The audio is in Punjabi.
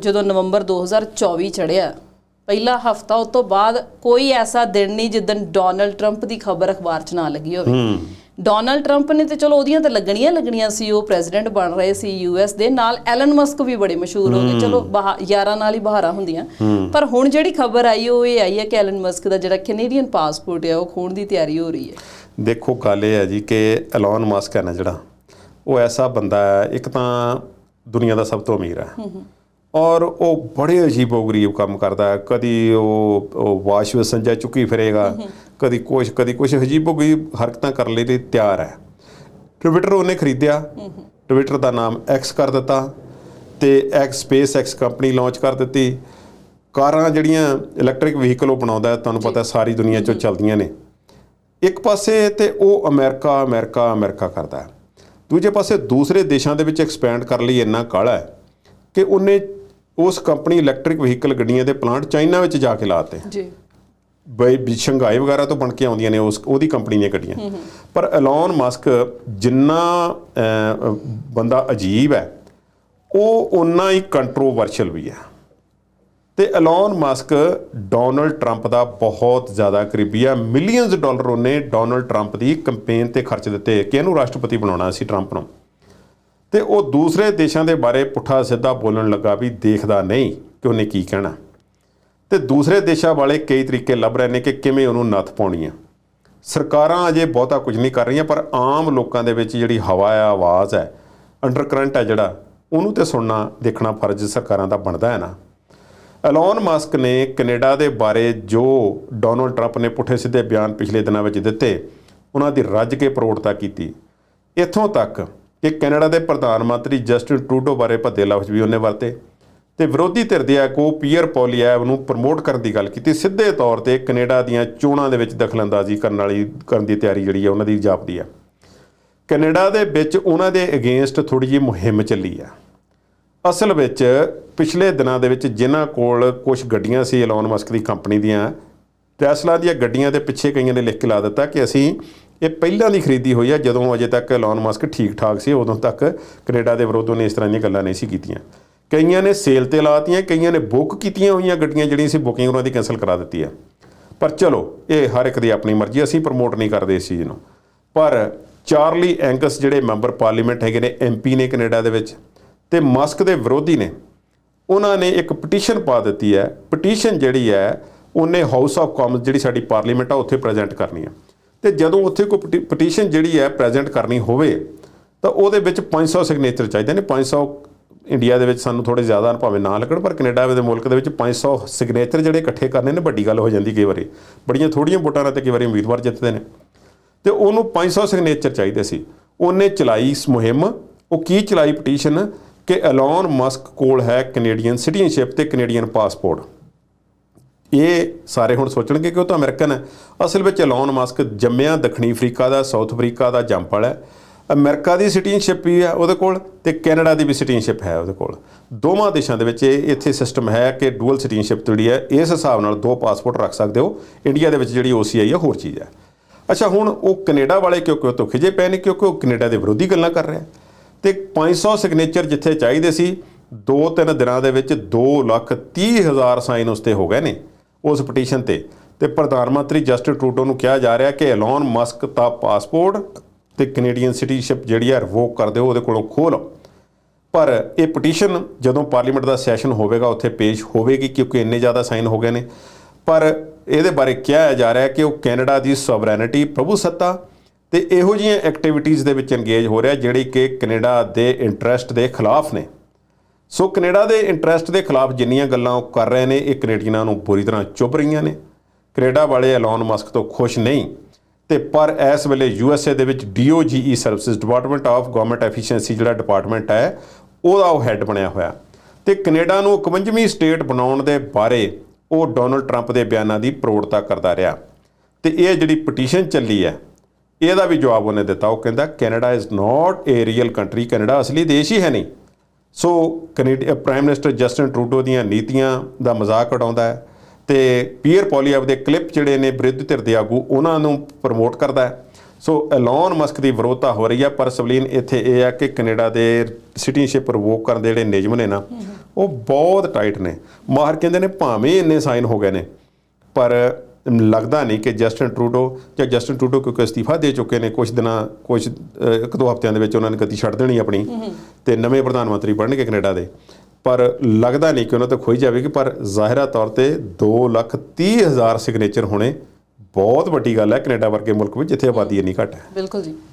ਜਦੋਂ ਨਵੰਬਰ 2024 ਚੜਿਆ ਪਹਿਲਾ ਹਫਤਾ ਉਸ ਤੋਂ ਬਾਅਦ ਕੋਈ ਐਸਾ ਦਿਨ ਨਹੀਂ ਜਿੱਦਨ ਡੋਨਲਡ ਟਰੰਪ ਦੀ ਖਬਰ ਅਖਬਾਰ 'ਚ ਨਾ ਲੱਗੀ ਹੋਵੇ। ਡੋਨਲਡ ਟਰੰਪ ਨੇ ਤੇ ਚਲੋ ਉਹਦੀਆਂ ਤਾਂ ਲੱਗਣੀਆਂ ਲੱਗਣੀਆਂ ਸੀ ਉਹ ਪ੍ਰੈਜ਼ੀਡੈਂਟ ਬਣ ਰਹੇ ਸੀ ਯੂਐਸ ਦੇ ਨਾਲ ਐਲਨ ਮਸਕ ਵੀ ਬੜੇ ਮਸ਼ਹੂਰ ਹੋ ਗਏ। ਚਲੋ ਯਾਰਾਂ ਨਾਲ ਹੀ ਬਹਾਰਾਂ ਹੁੰਦੀਆਂ। ਪਰ ਹੁਣ ਜਿਹੜੀ ਖਬਰ ਆਈ ਉਹ ਇਹ ਆਈ ਹੈ ਕਿ ਐਲਨ ਮਸਕ ਦਾ ਜਿਹੜਾ ਕੈਨੇਡੀਅਨ ਪਾਸਪੋਰਟ ਹੈ ਉਹ ਖੋਣ ਦੀ ਤਿਆਰੀ ਹੋ ਰਹੀ ਹੈ। ਦੇਖੋ ਗੱਲ ਇਹ ਹੈ ਜੀ ਕਿ ਐਲਨ ਮਸਕ ਹੈ ਨਾ ਜਿਹੜਾ ਉਹ ਐਸਾ ਬੰਦਾ ਹੈ ਇੱਕ ਤਾਂ ਦੁਨੀਆ ਦਾ ਸਭ ਤੋਂ ਅਮੀਰ ਹੈ। ਔਰ ਉਹ ਬੜੇ ਅਜੀਬੋ-ਗਰੀਬ ਕੰਮ ਕਰਦਾ ਹੈ। ਕਦੀ ਉਹ ਵਾਸ਼ ਵਸੰਜਾ ਚੁੱਕੀ ਫਿਰੇਗਾ ਕਦੀ ਕੁਛ ਕਦੀ ਕੁਛ ਅਜੀਬੋ-ਗਰੀਬ ਹਰਕਤਾਂ ਕਰਨ ਲਈ ਤੇ ਤਿਆਰ ਹੈ। ਟਵਿੱਟਰ ਉਹਨੇ ਖਰੀਦਿਆ। ਟਵਿੱਟਰ ਦਾ ਨਾਮ ਐਕਸ ਕਰ ਦਿੱਤਾ ਤੇ X space X company launch ਕਰ ਦਿੱਤੀ। ਕਾਰਾਂ ਜਿਹੜੀਆਂ ਇਲੈਕਟ੍ਰਿਕ ਵਹੀਕਲ ਉਹ ਬਣਾਉਂਦਾ ਤੁਹਾਨੂੰ ਪਤਾ ਸਾਰੀ ਦੁਨੀਆ 'ਚੋਂ ਚੱਲਦੀਆਂ ਨੇ। ਇੱਕ ਪਾਸੇ ਤੇ ਉਹ ਅਮਰੀਕਾ ਅਮਰੀਕਾ ਅਮਰੀਕਾ ਕਰਦਾ ਦੂਜੇ ਪਾਸੇ ਦੂਸਰੇ ਦੇਸ਼ਾਂ ਦੇ ਵਿੱਚ ਐਕਸਪੈਂਡ ਕਰਨ ਲਈ ਇੰਨਾ ਕਾਹਲਾ ਹੈ ਕਿ ਉਹਨੇ ਉਸ ਕੰਪਨੀ ਇਲੈਕਟ੍ਰਿਕ ਵਹੀਕਲ ਗੱਡੀਆਂ ਦੇ ਪਲਾਂਟ ਚਾਈਨਾ ਵਿੱਚ ਜਾ ਕੇ ਲਾਤੇ। ਜੀ। ਬਈ ਸ਼ੰਘਾਈ ਵਗੈਰਾ ਤੋਂ ਬਣ ਕੇ ਆਉਂਦੀਆਂ ਨੇ ਉਸ ਉਹਦੀ ਕੰਪਨੀ ਦੀਆਂ ਗੱਡੀਆਂ। ਪਰ ਐਲਨ ਮਸਕ ਜਿੰਨਾ ਬੰਦਾ ਅਜੀਬ ਹੈ ਉਹ ਉਨਾ ਹੀ ਕੰਟਰੋਵਰਸ਼ਲ ਵੀ ਹੈ। ਤੇ ਐਲਨ ਮਸਕ ਡੋਨਲਡ ਟਰੰਪ ਦਾ ਬਹੁਤ ਜ਼ਿਆਦਾ ਕਰੀਬੀ ਆ ਮਿਲੀਅਨਸ ਡਾਲਰ ਉਹਨੇ ਡੋਨਲਡ ਟਰੰਪ ਦੀ ਕੈਂਪੇਨ ਤੇ ਖਰਚ ਦਿੱਤੇ। ਕਿ ਇਹਨੂੰ ਰਾਸ਼ਟਰਪਤੀ ਬਣਾਉਣਾ ਸੀ ਟਰੰਪ ਨੂੰ? ਤੇ ਉਹ ਦੂਸਰੇ ਦੇਸ਼ਾਂ ਦੇ ਬਾਰੇ ਪੁੱਠਾ ਸਿੱਧਾ ਬੋਲਣ ਲੱਗਾ ਵੀ ਦੇਖਦਾ ਨਹੀਂ ਕਿ ਉਹਨੇ ਕੀ ਕਹਿਣਾ। ਤੇ ਦੂਸਰੇ ਦੇਸ਼ਾਂ ਵਾਲੇ ਕਈ ਤਰੀਕੇ ਲੱਭ ਰਹੇ ਨੇ ਕਿ ਕਿਵੇਂ ਉਹਨੂੰ ਨੱਥ ਪਾਉਣੀ ਆ। ਸਰਕਾਰਾਂ ਅਜੇ ਬਹੁਤਾ ਕੁਝ ਨਹੀਂ ਕਰ ਰਹੀਆਂ, ਪਰ ਆਮ ਲੋਕਾਂ ਦੇ ਵਿੱਚ ਜਿਹੜੀ ਹਵਾ ਆ, ਆਵਾਜ਼ ਹੈ ਅੰਡਰਕਰੰਟ ਹੈ ਜਿਹੜਾ, ਉਹਨੂੰ ਤੇ ਸੁਣਨਾ, ਦੇਖਣਾ ਫਰਜ਼ ਸਰਕਾਰਾਂ ਦਾ ਬਣਦਾ ਹੈ ਨਾ। ਐਲਨ ਮਸਕ ਨੇ ਕੈਨੇਡਾ ਦੇ ਬਾਰੇ ਜੋ ਡੋਨਲਡ ਟਰੰਪ ਨੇ ਪੁੱਠੇ ਸਿੱਧੇ ਬਿਆਨ ਪਿਛਲੇ ਦਿਨਾਂ ਵਿੱਚ ਦਿੱਤੇ, ਉਹਨਾਂ ਦੀ ਰੱਜ ਕੇ ਪ੍ਰੋੜਤਾ ਕੀਤੀ। ਇੱਥੋਂ ਤੱਕ ਕਿ ਕੈਨੇਡਾ ਦੇ ਪ੍ਰਧਾਨ ਮੰਤਰੀ ਜਸਟਿਨ ਟਰੂਡੋ ਬਾਰੇ ਭੱਦੇ ਲਫ਼ਜ਼ ਵੀ ਉਹਨੇ ਵਰਤੇ ਤੇ ਵਿਰੋਧੀ ਧਿਰ ਦੇ ਆਗੂ ਪੀਅਰ ਪੋਲੀਐਵ ਨੂੰ ਪ੍ਰਮੋਟ ਕਰਨ ਦੀ ਗੱਲ ਕੀਤੀ। ਸਿੱਧੇ ਤੌਰ ਤੇ ਕੈਨੇਡਾ ਦੀਆਂ ਚੋਣਾਂ ਦੇ ਵਿੱਚ ਦਖਲਅੰਦਾਜ਼ੀ ਕਰਨ ਵਾਲੀ, ਕਰਨ ਦੀ ਤਿਆਰੀ ਜਿਹੜੀ ਹੈ, ਉਹਨਾਂ ਦੀ ਜਾਪਦੀ ਹੈ। ਕੈਨੇਡਾ ਦੇ ਵਿੱਚ ਉਹਨਾਂ ਦੇ ਅਗੇਂਸਟ ਥੋੜੀ ਜਿਹੀ ਮੁਹਿੰਮ ਚੱਲੀ ਆ ਅਸਲ ਵਿੱਚ ਪਿਛਲੇ ਦਿਨਾਂ ਦੇ ਵਿੱਚ ਜਿਨ੍ਹਾਂ ਕੋਲ ਕੁਝ ਗੱਡੀਆਂ ਸੀ ਐਲਨ ਮਸਕ ਦੀ ਕੰਪਨੀ ਦੀਆਂ ਟੈਸਲਾ ਦੀਆਂ ਗੱਡੀਆਂ ਦੇ ਪਿੱਛੇ ਕਈਆਂ ਨੇ ਲਿਖ ਕੇ ਲਾ ਦਿੱਤਾ ਕਿ ਅਸੀਂ ਇਹ ਪਹਿਲਾਂ ਦੀ ਖਰੀਦੀ ਹੋਈ ਹੈ ਜਦੋਂ ਅਜੇ ਤੱਕ ਐਲਨ ਮਸਕ ਠੀਕ ਠਾਕ ਸੀ, ਉਦੋਂ ਤੱਕ ਕੈਨੇਡਾ ਦੇ ਵਿਰੋਧ ਉਹਨੇ ਇਸ ਤਰ੍ਹਾਂ ਦੀਆਂ ਗੱਲਾਂ ਨਹੀਂ ਸੀ ਕੀਤੀਆਂ। ਕਈਆਂ ਨੇ ਸੇਲ ਤੇ ਲਾਤੀਆਂ ਕਈਆਂ ਨੇ ਬੁੱਕ ਕੀਤੀਆਂ ਹੋਈਆਂ ਗੱਡੀਆਂ ਜਿਹੜੀਆਂ ਸੀ, ਬੁਕਿੰਗ ਉਹਨਾਂ ਦੀ ਕੈਨਸਲ ਕਰਾ ਦਿੱਤੀ ਆ। ਪਰ ਚਲੋ, ਇਹ ਹਰ ਇੱਕ ਦੀ ਆਪਣੀ ਮਰਜ਼ੀ, ਅਸੀਂ ਪ੍ਰਮੋਟ ਨਹੀਂ ਕਰਦੇ ਇਸ ਚੀਜ਼ ਨੂੰ। ਪਰ ਚਾਰਲੀ ਐਂਗਸ ਜਿਹੜੇ ਮੈਂਬਰ ਪਾਰਲੀਮੈਂਟ ਹੈਗੇ ਨੇ ਐਮਪੀ ਨੇ ਕੈਨੇਡਾ ਦੇ ਵਿੱਚ ਤੇ ਮਸਕ ਦੇ ਵਿਰੋਧੀ ਨੇ, ਉਹਨਾਂ ਨੇ ਇੱਕ ਪਟੀਸ਼ਨ ਪਾ ਦਿੱਤੀ ਹੈ। ਪਟੀਸ਼ਨ ਜਿਹੜੀ ਹੈ, ਉਹਨੇ ਹਾਊਸ ਆਫ ਕਾਮਨਸ ਜਿਹੜੀ ਸਾਡੀ ਪਾਰਲੀਮੈਂਟ ਆ, ਉੱਥੇ ਪ੍ਰੈਜ਼ੈਂਟ ਕਰਨੀ ਹੈ ਤੇ ਜਦੋਂ ਉੱਥੇ ਕੋਈ ਪਟੀਸ਼ਨ ਜਿਹੜੀ ਹੈ ਪ੍ਰੈਜ਼ੈਂਟ ਕਰਨੀ ਹੋਵੇ, ਤਾਂ ਉਹਦੇ ਵਿੱਚ 500 ਸਿਗਨੇਚਰ ਚਾਹੀਦੇ ਨੇ 500 ਇੰਡੀਆ ਦੇ ਵਿੱਚ ਸਾਨੂੰ ਥੋੜੇ ਜ਼ਿਆਦਾ ਭਾਵੇਂ ਨਾ ਲੱਗਣ, ਪਰ ਕੈਨੇਡਾ ਦੇ ਮੁਲਕ ਦੇ ਵਿੱਚ 500 ਸਿਗਨੇਚਰ ਜਿਹੜੇ ਇਕੱਠੇ ਕਰਨੇ ਨੇ, ਵੱਡੀ ਗੱਲ ਹੋ ਜਾਂਦੀ ਕਈ ਵਾਰੀ। ਬੜੀਆਂ ਥੋੜੀਆਂ ਵੋਟਾਂ ਨਾਲ ਤੇ ਕਈ ਵਾਰੀ ਉਮੀਦਵਾਰ ਜਿੱਤਦੇ ਨੇ। ਤੇ ਉਹਨੂੰ 500 ਸਿਗਨੇਚਰ ਚਾਹੀਦੇ ਸੀ। ਉਹਨੇ ਚਲਾਈ ਇਸ ਮੁਹਿੰਮ। ਉਹ ਕੀ ਚਲਾਈ ਪਟੀਸ਼ਨ? ਕਿ ਐਲਨ ਮਸਕ ਕੋਲ ਹੈ ਕੈਨੇਡੀਅਨ ਸਿਟੀਜ਼ਨਸ਼ਿਪ ਤੇ ਕੈਨੇਡੀਅਨ ਪਾਸਪੋਰਟ ਇਹ ਸਾਰੇ ਹੁਣ ਸੋਚਣਗੇ ਕਿ ਉਹ ਤਾਂ ਅਮਰੀਕਨ ਹੈ। ਅਸਲ ਵਿੱਚ ਐਲਨ ਮਾਸਕ ਜੰਮਿਆ ਦੱਖਣੀ ਅਫਰੀਕਾ ਦਾ, ਸਾਊਥ ਅਫਰੀਕਾ ਦਾ ਜੰਪਲ ਹੈ। ਅਮਰੀਕਾ ਦੀ ਸਿਟੀਜ਼ਨਸ਼ਿਪ ਵੀ ਹੈ ਉਹਦੇ ਕੋਲ ਤੇ ਕੈਨੇਡਾ ਦੀ ਵੀ ਸਿਟੀਜ਼ਨਸ਼ਿਪ ਹੈ ਉਹਦੇ ਕੋਲ। ਦੋਵਾਂ ਦੇਸ਼ਾਂ ਦੇ ਵਿੱਚ ਇਹ ਇੱਥੇ ਸਿਸਟਮ ਹੈ ਕਿ ਡੂਅਲ ਸਿਟੀਜ਼ਨਸ਼ਿਪ ਜਿਹੜੀ ਹੈ, ਇਸ ਹਿਸਾਬ ਨਾਲ ਦੋ ਪਾਸਪੋਰਟ ਰੱਖ ਸਕਦੇ ਹੋ। ਇੰਡੀਆ ਦੇ ਵਿੱਚ ਜਿਹੜੀ OCI ਹੈ, ਹੋਰ ਚੀਜ਼ ਹੈ। ਅੱਛਾ, ਹੁਣ ਉਹ ਕੈਨੇਡਾ ਵਾਲੇ ਕਿਉਂਕਿ ਉਹ ਤੋਂ ਖਿਜੇ ਪਏ ਨੇ? ਕਿਉਂਕਿ ਉਹ ਕੈਨੇਡਾ ਦੇ ਵਿਰੋਧੀ ਗੱਲਾਂ ਕਰ ਰਿਹਾ ਤੇ 500 ਸਿਗਨੇਚਰ ਜਿੱਥੇ ਚਾਹੀਦੇ ਸੀ 2-3 ਦਿਨਾਂ ਦੇ ਵਿੱਚ 2 ਲੱਖ 30 ਹਜ਼ਾਰ ਸਾਈਨ ਉਸ ਤੇ ਹੋ ਗਏ ਨੇ। ਉਸ ਪਟੀਸ਼ਨ ਤੇ। ਤੇ ਪ੍ਰਧਾਨ ਮੰਤਰੀ ਜਸਟਿਨ ਟਰੂਡੋ ਨੂੰ ਕਿਹਾ ਜਾ ਰਿਹਾ ਕਿ ਐਲਨ ਮਸਕ ਦਾ ਪਾਸਪੋਰਟ ਤੇ ਕੈਨੇਡੀਅਨ ਸਿਟੀਸ਼ਿਪ ਜਿਹੜੀ ਹੈ ਰਿਵੋਕ ਕਰ ਦਿਓ, ਉਹਦੇ ਕੋਲੋਂ ਖੋਹ ਲਓ। ਪਰ ਇਹ ਪਟੀਸ਼ਨ ਜਦੋਂ ਪਾਰਲੀਮੈਂਟ ਦਾ ਸੈਸ਼ਨ ਹੋਵੇਗਾ, ਉੱਥੇ ਪੇਸ਼ ਹੋਵੇਗੀ, ਕਿਉਂਕਿ ਇੰਨੇ ਜ਼ਿਆਦਾ ਸਾਈਨ ਹੋ ਗਏ ਨੇ। ਪਰ ਇਹਦੇ ਬਾਰੇ ਕਿਹਾ ਜਾ ਰਿਹਾ ਕਿ ਉਹ ਕੈਨੇਡਾ ਦੀ ਸੋਵਰੈਨਿਟੀ ਪ੍ਰਭੂ ਸੱਤਾ ਤੇ ਇਹੋ ਜਿਹੀਆਂ ਐਕਟੀਵਿਟੀਜ਼ ਦੇ ਵਿੱਚ ਇੰਗੇਜ ਹੋ ਰਿਹਾ, ਜਿਹੜੀ ਕਿ ਕੈਨੇਡਾ ਦੇ ਇੰਟਰਸਟ ਦੇ ਖਿਲਾਫ ਨੇ। ਸੋ ਕੈਨੇਡਾ ਦੇ ਇੰਟਰਸਟ ਦੇ ਖਿਲਾਫ ਜਿੰਨੀਆਂ ਗੱਲਾਂ ਉਹ ਕਰ ਰਹੇ ਨੇ, ਇਹ ਕੈਨੇਡੀਅਨਾਂ ਨੂੰ ਪੂਰੀ ਤਰ੍ਹਾਂ ਚੁੱਭ ਰਹੀਆਂ ਨੇ। ਕੈਨੇਡਾ ਵਾਲੇ ਐਲਨ ਮਸਕ ਤੋਂ ਖੁਸ਼ ਨਹੀਂ। ਤੇ ਪਰ ਇਸ ਵੇਲੇ ਯੂਐਸਏ ਦੇ ਵਿੱਚ DOGE services department of government efficiency ਜਿਹੜਾ ਡਿਪਾਰਟਮੈਂਟ ਹੈ, ਉਹਦਾ ਉਹ ਹੈੱਡ ਬਣਿਆ ਹੋਇਆ। ਤੇ ਕੈਨੇਡਾ ਨੂੰ 51ਵੀਂ ਸਟੇਟ ਬਣਾਉਣ ਦੇ ਬਾਰੇ ਉਹ ਡੋਨਲਡ ਟਰੰਪ ਦੇ ਬਿਆਨਾਂ ਦੀ ਪ੍ਰੋੜਤਾ ਕਰਦਾ ਰਿਹਾ। ਤੇ ਇਹ ਜਿਹੜੀ ਪਟੀਸ਼ਨ ਚੱਲੀ ਹੈ, ਇਹਦਾ ਵੀ ਜਵਾਬ ਉਹਨੇ ਦਿੱਤਾ। ਉਹ ਕਹਿੰਦਾ, Canada is not a real country Canada ਅਸਲੀ ਦੇਸ਼ ਹੀ ਹੈ ਨਹੀਂ। So Canada prime minister Justin Trudeau ਦੀਆਂ ਨੀਤੀਆਂ ਦਾ ਮਜ਼ਾਕ ਉਡਾਉਂਦਾ ਹੈ ਤੇ ਪੀਅਰ ਪੋਲੀਐਵ ਦੇ ਕਲਿੱਪ ਜਿਹੜੇ ਨੇ ਵਿਰੋਧੀ ਧਿਰ ਦੇ ਆਗੂ ਉਹਨਾਂ ਨੂੰ ਪ੍ਰਮੋਟ ਕਰਦਾ ਹੈ। ਸੋ ਐਲਨ ਮਸਕ ਦੀ ਵਿਰੋਧਤਾ ਹੋ ਰਹੀ ਹੈ ਪਰ ਸਵਲੀਨ ਇੱਥੇ ਇਹ ਆ ਕਿ ਕੈਨੇਡਾ ਦੇ ਸਿਟੀਜ਼ਨਸ਼ਿਪ ਰਿਵੋਕ ਕਰਨ ਦੇ ਜਿਹੜੇ ਨਿਯਮ ਨੇ ਨਾ, ਉਹ ਬਹੁਤ ਟਾਈਟ ਨੇ। ਮਾਹਰ ਕਹਿੰਦੇ ਨੇ ਭਾਵੇਂ ਇੰਨੇ ਸਾਈਨ ਹੋ ਗਏ ਨੇ, ਪਰ ਲੱਗਦਾ ਨਹੀਂ ਕਿ ਜਸਟਨ ਟਰੂਡੋ ਜਾਂ ਜਸਟਨ ਟਰੂਡੋ ਕਿਉਂਕਿ ਅਸਤੀਫਾ ਦੇ ਚੁੱਕੇ ਨੇ ਕੁਝ ਦਿਨਾਂ ਕੁਝ ਇੱਕ ਦੋ ਹਫ਼ਤਿਆਂ ਦੇ ਵਿੱਚ ਉਹਨਾਂ ਨੇ ਗਤੀ ਛੱਡ ਦੇਣੀ ਆਪਣੀ ਤੇ ਨਵੇਂ ਪ੍ਰਧਾਨ ਮੰਤਰੀ ਬਣਨਗੇ ਕੈਨੇਡਾ ਦੇ। ਪਰ ਲੱਗਦਾ ਨਹੀਂ ਕਿ ਉਹਨਾਂ ਤੋਂ ਖੋਈ ਜਾਵੇਗੀ ਪਰ ਜ਼ਾਹਿਰਾ ਤੌਰ ਤੇ 2 ਲੱਖ 30 ਹਜ਼ਾਰ ਸਿਗਨੇਚਰ ਹੋਣੇ ਬਹੁਤ ਵੱਡੀ ਗੱਲ ਹੈ ਕੈਨੇਡਾ ਵਰਗੇ ਮੁਲਕ ਵਿੱਚ ਜਿੱਥੇ ਆਬਾਦੀ ਇੰਨੀ ਘੱਟ ਹੈ। ਬਿਲਕੁਲ ਜੀ।